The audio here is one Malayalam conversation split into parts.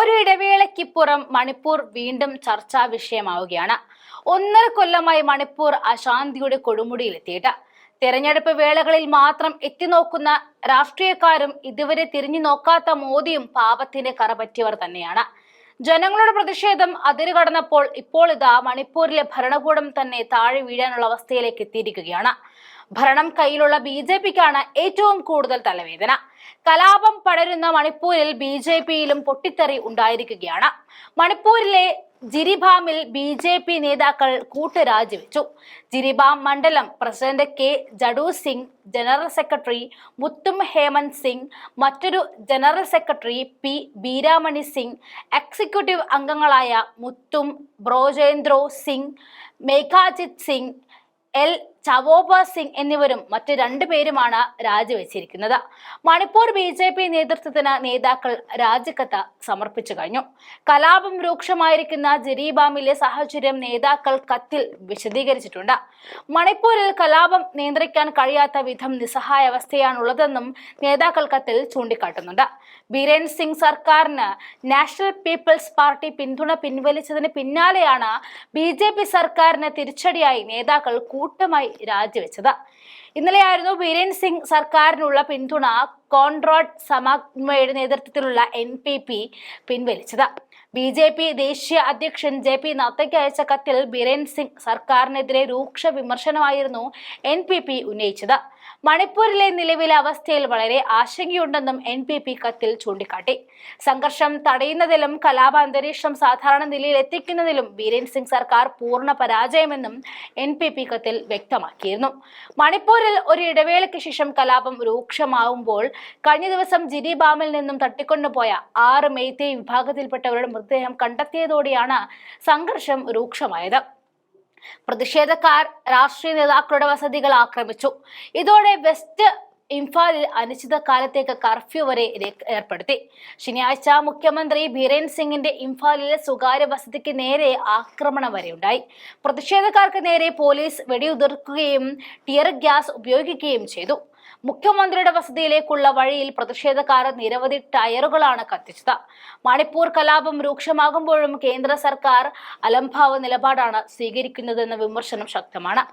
ഒരു ഇടവേളയ്ക്കിപ്പുറം മണിപ്പൂർ വീണ്ടും ചർച്ചാ വിഷയമാവുകയാണ്. ഒന്നര കൊല്ലമായി മണിപ്പൂർ അശാന്തിയുടെ കൊടുമുടിയിലെത്തിയിട്ട്. തെരഞ്ഞെടുപ്പ് വേളകളിൽ മാത്രം എത്തിനോക്കുന്ന രാഷ്ട്രീയക്കാരും ഇതുവരെ തിരിഞ്ഞു നോക്കാത്ത മോദിയും പാപത്തിന്റെ കറ പറ്റിയവർ തന്നെയാണ്. ജനങ്ങളുടെ പ്രതിഷേധം അതിരുകടന്നപ്പോൾ ഇപ്പോൾ ഇതാ മണിപ്പൂരിലെ ഭരണകൂടം തന്നെ താഴെ വീഴാനുള്ള അവസ്ഥയിലേക്ക് എത്തിയിരിക്കുകയാണ്. ഭരണം കയ്യിലുള്ള ബി ജെ പിക്കാണ് ഏറ്റവും കൂടുതൽ തലവേദന. കലാപം പടരുന്ന മണിപ്പൂരിൽ ബി ജെ പിയിലും പൊട്ടിത്തെറി ഉണ്ടായിരിക്കുകയാണ്. മണിപ്പൂരിലെ ജിരിബാമിൽ ബി ജെ പി നേതാക്കൾ കൂട്ടുരാജിവെച്ചു. ജിരിബാം മണ്ഡലം president K Jadu Singh general secretary Mutum Hemant Singh മറ്റൊരു general secretary P Biramani Singh executive അംഗങ്ങളായ മുത്തും ബ്രോജേന്ദ്രോ സിംഗ് മേഘാജിത് സിംഗ് എൽ ചവോബ സിംഗ് എന്നിവരും മറ്റു രണ്ടു പേരുമാണ് രാജിവെച്ചിരിക്കുന്നത്. മണിപ്പൂർ ബി ജെ പി നേതൃത്വത്തിന് നേതാക്കൾ രാജിക്കത്ത് സമർപ്പിച്ചു കഴിഞ്ഞു. കലാപം രൂക്ഷമായിരിക്കുന്ന ജരീബാമിലെ സാഹചര്യം നേതാക്കൾ കത്തിൽ വിശദീകരിച്ചിട്ടുണ്ട്. മണിപ്പൂരിൽ കലാപം നിയന്ത്രിക്കാൻ കഴിയാത്ത വിധം നിസ്സഹായ അവസ്ഥയാണുള്ളതെന്നും നേതാക്കൾ കത്തിൽ ചൂണ്ടിക്കാട്ടുന്നുണ്ട്. ബീരേൻ സിംഗ് സർക്കാരിന് നാഷണൽ പീപ്പിൾസ് പാർട്ടി പിന്തുണ പിൻവലിച്ചതിന് പിന്നാലെയാണ് ബി സർക്കാരിന് തിരിച്ചടിയായി നേതാക്കൾ കൂട്ടമായി രാജിവെച്ചത്. ഇന്നലെയായിരുന്നു ബീരേൻ സിംഗ് സർക്കാരിനുള്ള പിന്തുണ കോൺട്രോഡ് സമാഗ്മയുടെ നേതൃത്വത്തിലുള്ള എൻ പി പി പിൻവലിച്ചത്. ബി ജെ പി ദേശീയ അധ്യക്ഷൻ ജെ പി നദ്ദയ്ക്ക് അയച്ച കത്തിൽ ബിരേൻ സിംഗ് സർക്കാരിനെതിരെ രൂക്ഷ വിമർശനമായിരുന്നു എൻ പി പി ഉന്നയിച്ചത്. മണിപ്പൂരിലെ നിലവിലെ അവസ്ഥയിൽ വളരെ ആശങ്കയുണ്ടെന്നും എൻ പി പി കത്തിൽ ചൂണ്ടിക്കാട്ടി. സംഘർഷം തടയുന്നതിലും കലാപ അന്തരീക്ഷം സാധാരണ നിലയിൽ എത്തിക്കുന്നതിലും ബീരേൻ സിംഗ് സർക്കാർ പൂർണ പരാജയമെന്നും എൻ പി പി കത്തിൽ വ്യക്തമാക്കിയിരുന്നു. മണിപ്പൂരിൽ ഒരു ഇടവേളയ്ക്ക് ശേഷം കലാപം രൂക്ഷമാവുമ്പോൾ കഴിഞ്ഞ ദിവസം ജിരിബാമിൽ നിന്നും തട്ടിക്കൊണ്ടുപോയ ആറ് മെയ്തേ വിഭാഗത്തിൽപ്പെട്ടവരുടെ മൃതദേഹം കണ്ടെത്തിയതോടെയാണ് സംഘർഷം രൂക്ഷമായത്. പ്രതിഷേധക്കാർ രാഷ്ട്രീയ നേതാക്കളുടെ വസതികൾ ആക്രമിച്ചു. ഇതോടെ വെസ്റ്റ് ഇംഫാലിൽ അനിശ്ചിതകാലത്തേക്ക് കർഫ്യൂ വരെ ഏർപ്പെടുത്തി. ശനിയാഴ്ച മുഖ്യമന്ത്രി ബീരേൻ സിംഗിന്റെ ഇംഫാലിലെ സ്വകാര്യ വസതിക്ക് നേരെ ആക്രമണം വരെ ഉണ്ടായി പ്രതിഷേധക്കാർക്ക് നേരെ പോലീസ് വെടിയുതിർക്കുകയും ടിയർ ഗ്യാസ് ഉപയോഗിക്കുകയും ചെയ്തു. മുഖ്യമന്ത്രിയുടെ വസതിയിലേക്കുള്ള വഴിയിൽ പ്രതിഷേധക്കാർ നിരവധി ടയറുകളാണ് കത്തിച്ചത്. മണിപ്പൂർ കലാപം രൂക്ഷമാകുമ്പോഴും കേന്ദ്ര സർക്കാർ അലംഭാവ നിലപാടാണ് സ്വീകരിക്കുന്നതെന്ന വിമർശനം ശക്തമാണ്.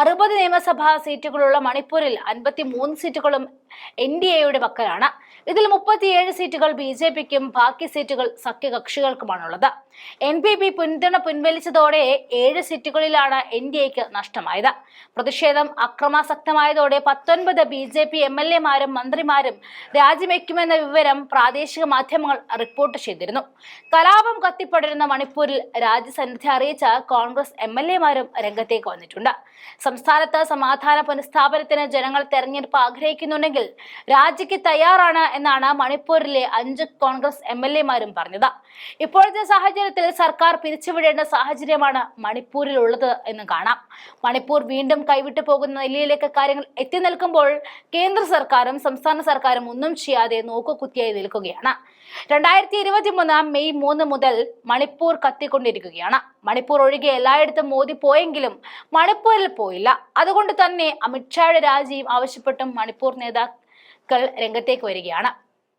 അറുപത് നിയമസഭാ സീറ്റുകളുള്ള മണിപ്പൂരിൽ അൻപത്തി മൂന്ന് സീറ്റുകളും എൻ ഡി എയുടെ പക്കലാണ്. ഇതിൽ മുപ്പത്തിയേഴ് സീറ്റുകൾ ബി ജെ പിക്കും ബാക്കി സീറ്റുകൾ സഖ്യകക്ഷികൾക്കുമാണുള്ളത്. എൻ പി പി പിന്തുണ പിൻവലിച്ചതോടെ ഏഴ് സീറ്റുകളിലാണ് എൻ ഡി എക്ക് നഷ്ടമായത്. പ്രതിഷേധം അക്രമാസക്തമായതോടെ പത്തൊൻപത് B J P M L എമാരും മന്ത്രിമാരും രാജിവെക്കുമെന്ന വിവരം പ്രാദേശിക മാധ്യമങ്ങൾ റിപ്പോർട്ട് ചെയ്തിരുന്നു. കലാപം കത്തിപ്പടരുന്ന മണിപ്പൂരിൽ രാജ്യസന്നിധി അറിയിച്ച കോൺഗ്രസ് എം എൽ എമാരും രംഗത്തേക്ക് വന്നിട്ടുണ്ട്. സംസ്ഥാനത്ത് സമാധാന പുനഃസ്ഥാപനത്തിന് ജനങ്ങൾ തെരഞ്ഞെടുപ്പ് ആഗ്രഹിക്കുന്നുണ്ടെങ്കിൽ രാജിക്ക് തയ്യാറാണ് എന്നാണ് മണിപ്പൂരിലെ അഞ്ച് കോൺഗ്രസ് എം എൽ എമാരും പറഞ്ഞത്. ഇപ്പോഴത്തെ സാഹചര്യത്തിൽ സർക്കാർ പിരിച്ചുവിടേണ്ട സാഹചര്യമാണ് മണിപ്പൂരിലുള്ളത് എന്ന് കാണാം. മണിപ്പൂർ വീണ്ടും കൈവിട്ടു പോകുന്ന നിലയിലേക്ക് കാര്യങ്ങൾ എത്തി നിൽക്കുമ്പോൾ കേന്ദ്ര സർക്കാരും സംസ്ഥാന സർക്കാരും ഒന്നും ചെയ്യാതെ നോക്കുകുത്തിയായി നിൽക്കുകയാണ്. രണ്ടായിരത്തി ഇരുപത്തി മൂന്ന് മെയ് മൂന്ന് മുതൽ മണിപ്പൂർ കത്തിക്കൊണ്ടിരിക്കുകയാണ്. മണിപ്പൂർ ഒഴികെ എല്ലായിടത്തും മോദി പോയെങ്കിലും മണിപ്പൂരിൽ പോയില്ല. അതുകൊണ്ട് തന്നെ അമിത്ഷായുടെ രാജിയും ആവശ്യപ്പെട്ടും മണിപ്പൂർ നേതാക്കൾ രംഗത്തേക്ക് വരികയാണ്.